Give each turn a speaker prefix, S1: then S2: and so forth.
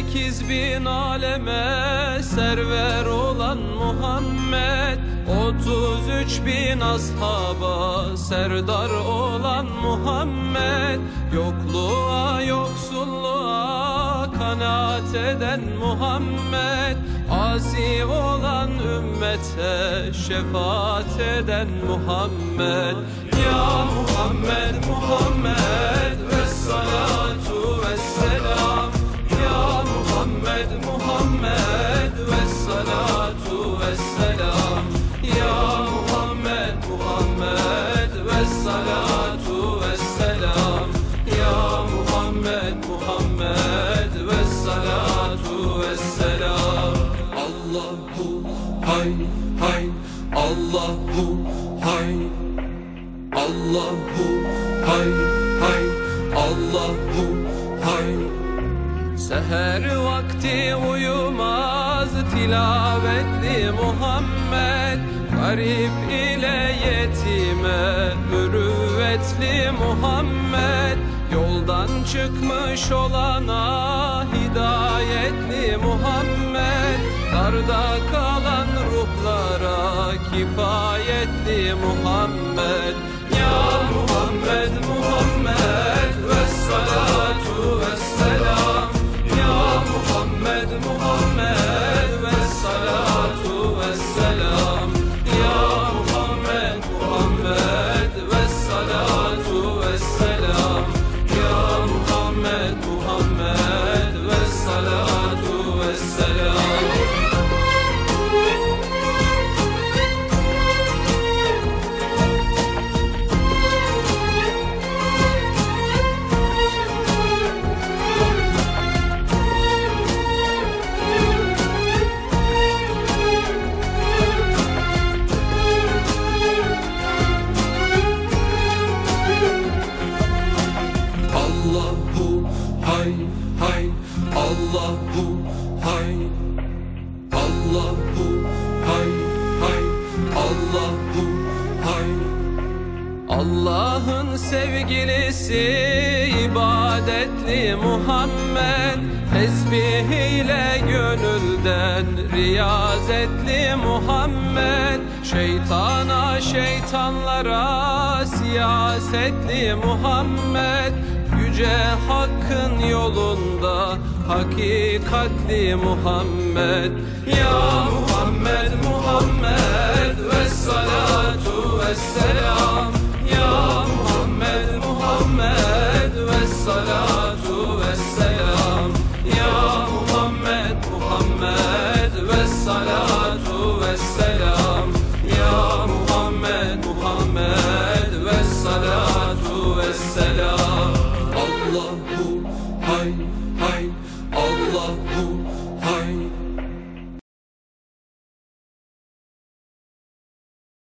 S1: Sekiz bin aleme server olan Muhammed Otuz üç bin ashaba serdar olan Muhammed Yokluğa yoksulluğa kanaat eden Muhammed Asi olan ümmete şefaat eden Muhammed. Ya Muhammed Muhammed Muhammed ve salatu ve selam Ya Muhammed Muhammed ve salatu ve selam Ya Muhammed Muhammed ve salatu ve selam Allahu hay hay. Allahu hay. Allahu hay hay. Allahu hay Seher vakti uyumaz tilavetli Muhammed. Garip ile yetime mürüvvetli Muhammed. Yoldan çıkmış olana hidayetli Muhammed. Darda kalan ruhlara kifayetli Muhammed. Ya Muhammed Muhammed Allahu hay hay. Allahu hay. Allahu hay hay. Allahu hay. Allah'ın sevgilisi ibadetli Muhammed. Tesbih ile gönülden riyazetli Muhammed. Şeytana şeytanlara siyasetli Muhammed Yüce Hakk'ın yolunda hakikatli Muhammed. Ya Muhammed Muhammed ve salatu ve selam hay Allahu hay